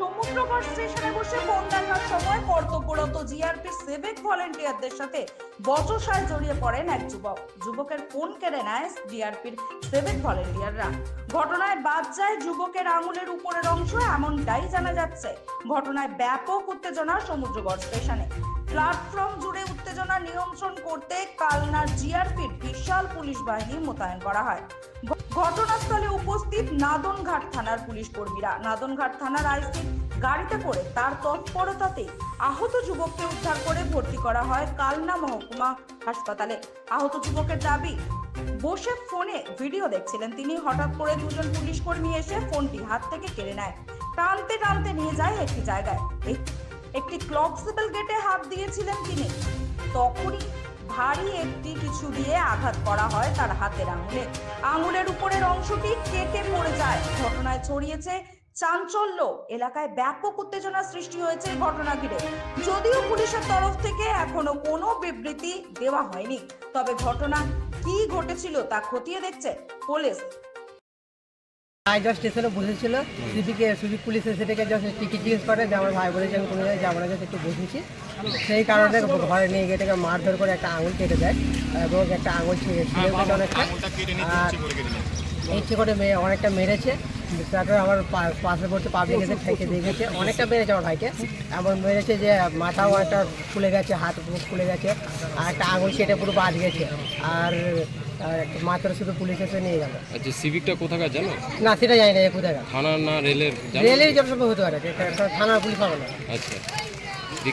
সমুদ্রগড় স্টেশনে বসে ফোন দেখার সময় কর্তব্যরত জিআরপি ভলেন্টিয়ারদের সাথে বচসায় জড়িয়ে পড়েন এক যুবক। যুবকের ফোন কেড়ে নেয় জিআরপির সিভিক ভলেন্টিয়াররা ঘটনায় বাদ যায় যুবকের আঙুলের উপরের অংশ, এমনটাই জানা যাচ্ছে। ঘটনায় ব্যাপক উত্তেজনা সমুদ্রগড় স্টেশনে। প্ল্যাটফর্ম জুড়ে উত্তেজনা নিয়ন্ত্রণ করতে কালনার জিআরপির বিশাল পুলিশ বাহিনী মোতায়েন করা হয়। ঘটনাস্থলে উপস্থিত নাদনঘাট থানার পুলিশ কর্মীরা। নাদনঘাট থানার আইসি গাড়িতে করে তার তৎপরতাতে আহত যুবককে উদ্ধার করে ভর্তি করা হয় কালনা মহকুমা হাসপাতালে। আহত যুবকের দাবি, বসে ফোনে ভিডিও দেখছিলেন তিনি। হঠাৎ করে দুজন পুলিশ কর্মী এসে ফোনটি হাত থেকে কেড়ে নেয়। টানতে টানতে নিয়ে যায় একটি জায়গায়। একটি ক্লকসিবল গেটে হাত দিয়েছিলেন তিনি। তখনই ভারী একটি কিছু দিয়ে আঘাত করা হয় তার হাতের আঙুলে। আঙুলের উপরের অংশটি কেটে পড়ে যায়। ঘটনায় ছড়িয়েছে চাঞ্চল্য। এলাকায় ব্যাপক উত্তেজনা সৃষ্টি হয়েছে ঘটনা ঘিরে। যদিও পুলিশের তরফ থেকে এখনও কোনো বিবৃতি দেওয়া হয়নি। তবে ঘটনা কি ঘটেছিল তা খতিয়ে দেখছে পুলিশ। আইজা স্টেশনে বসেছিল। সিপিকে সিভিক পুলিশ এসে থেকে জাস্ট টিকিট জিজ্ঞেস করে যে আমার ভাই বলেছে আমি কোনো জায়গায় যাব না একটু বসেছি। সেই কারণে ঘরে নিয়ে গিয়ে থেকে মারধর করে একটা আঙুল কেটে দেয় এবং একটা আঙুল ছিঁড়ে ছিঁড়ে অনেকটা। আর ইচ্ছে করে মেয়ে অনেকটা মেরেছে। তারপরে আমার পা- পাশে পড়তে পাবলিক এসে ঠেকে দিয়ে গেছে। অনেকটা মেরেছে আমার ভাইকে। এমন মেরেছে যে মাথাও একটা ফুলে গেছে হাত ফুলে গেছে আর একটা আঙুল কেটে পুরো বাদ গেছে। আর মাত্র শুধু পুলিশ এসে নিয়ে গেল। আচ্ছা সিভিকটা কোথাকার জানো? না সেটা জানি না কোথায় থানা না রেলের? জানো? রেলের জব সব হতে পারে থানার পুলিশ হবে না। আচ্ছা।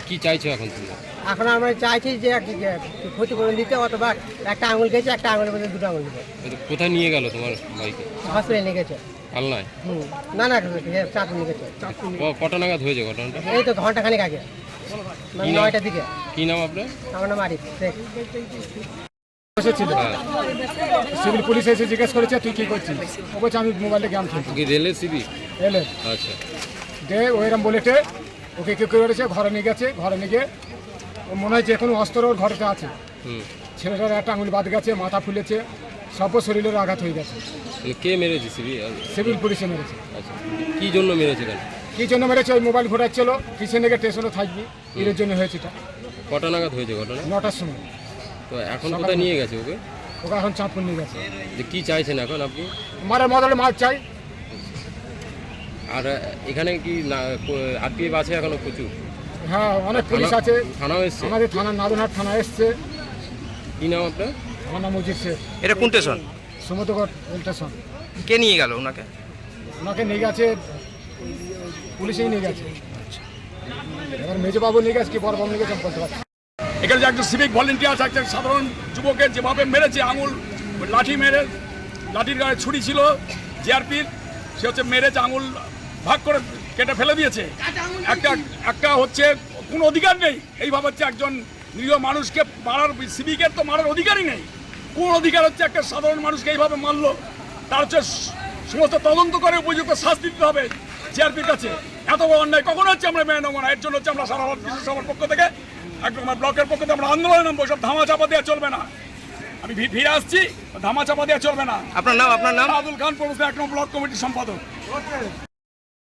কি চাইছো এখন তুমি? এখন আমরা চাইছি যে ক্ষতিপূরণ দিতে অথবা একটা আঙুল গেছে একটা আঙুলের মধ্যে দুটো আঙুল দিতে। এটা কোথায় নিয়ে গেল তোমার বাইকে হসপিটালে নিয়ে গেছে। না না চারটে নিয়ে কটা নাগাদ হয়েছে ঘটনাটা? এই তো ঘণ্টা খানিক আগে। মানে নয়টার দিকে। কি নাম আপনার? আমার নাম আরিফ এসেছিল। সিভিল পুলিশ এসে জিজ্ঞেস করেছে তুই কি করছিস? ও বলছে আমি মোবাইলে গেম খেলছি। কি আচ্ছা। দে ওইরকম বলেছে ওকে কি করেছে ঘরে নিয়ে গেছে ঘরে নিয়ে গিয়ে ও মনে হয় যে কোনো অস্ত্র ওর ঘরেতে আছে। হুম। ছেলেটার একটা আঙুল বাদ গেছে মাথা ফুলেছে সব শরীরের আঘাত হয়ে গেছে। কে মেরেছে সিভি? সিভিল পুলিশে মেরেছে। আচ্ছা কি জন্য মেরেছে কেন কি জন্য মেরেছে? ওই মোবাইল ঘোরাচ্ছিল পিছনে গিয়ে স্টেশনে থাকবি? এর জন্য হয়েছে এটা। কটা নাগাদ হয়েছে ঘটনা? নটার সময়। তো এখন কোথায় নিয়ে গেছে ওকে? ওকে এখন চাঁদপুর নিয়ে গেছে। যে কি চাইছেন এখন আপনি? মারের মদলে মাছ চাই। আর এখানে কি আরপিএফ আছে এখনও প্রচুর? হ্যাঁ অনেক পুলিশ আছে। থানাও এসছে? আমাদের থানা নাদনহাট থানা এসছে। কি নাম আপনার? আমার নাম মজিদ শেখ এটা কোন স্টেশন সমুদ্রগড় রেল স্টেশন কে নিয়ে গেল ওনাকে? ওনাকে নিয়ে গেছে পুলিশেই নিয়ে গেছে। এবার মেজবাবু নিয়ে গেছে কি বড়বাবু নিয়ে গেছে আমি বলতে পারছি এখানে যে একটা সিভিক ভলেন্টিয়ার আছে একটা সাধারণ যুবকের যেভাবে মেরেছে আঙুল লাঠি মেরে লাঠির গায়ে ছুরি ছিল জিআরপির সে হচ্ছে মেরেছে আঙুল ভাগ করে কেটে ফেলে দিয়েছে। একটা একটা হচ্ছে কোনো অধিকার নেই। এইভাবে হচ্ছে একজন নিরীহ মানুষকে মারার সিভিকের তো মারার অধিকারই নেই। কোন অধিকার হচ্ছে একটা সাধারণ মানুষকে এইভাবে মারলো? তার হচ্ছে সমস্ত তদন্ত করে উপযুক্ত শাস্তি দিতে হবে জিআরপির কাছে। এত বড় অন্যায় কখন হচ্ছে আমরা মেনে নেব না। এর জন্য হচ্ছে আমরা সারা কৃষক সভার পক্ষ থেকে একদম ব্লকের পক্ষ থেকে আমরা আন্দোলনে নামবো। সব ধামা চাপা দেওয়া চলবে না। আমি ফিরে আসছি ধামা চাপা দেওয়া চলবে না। আপনার নাম আপনার নাম? আব্দুল খান প্রবেশ এক নম্বর ব্লক কমিটির সম্পাদক।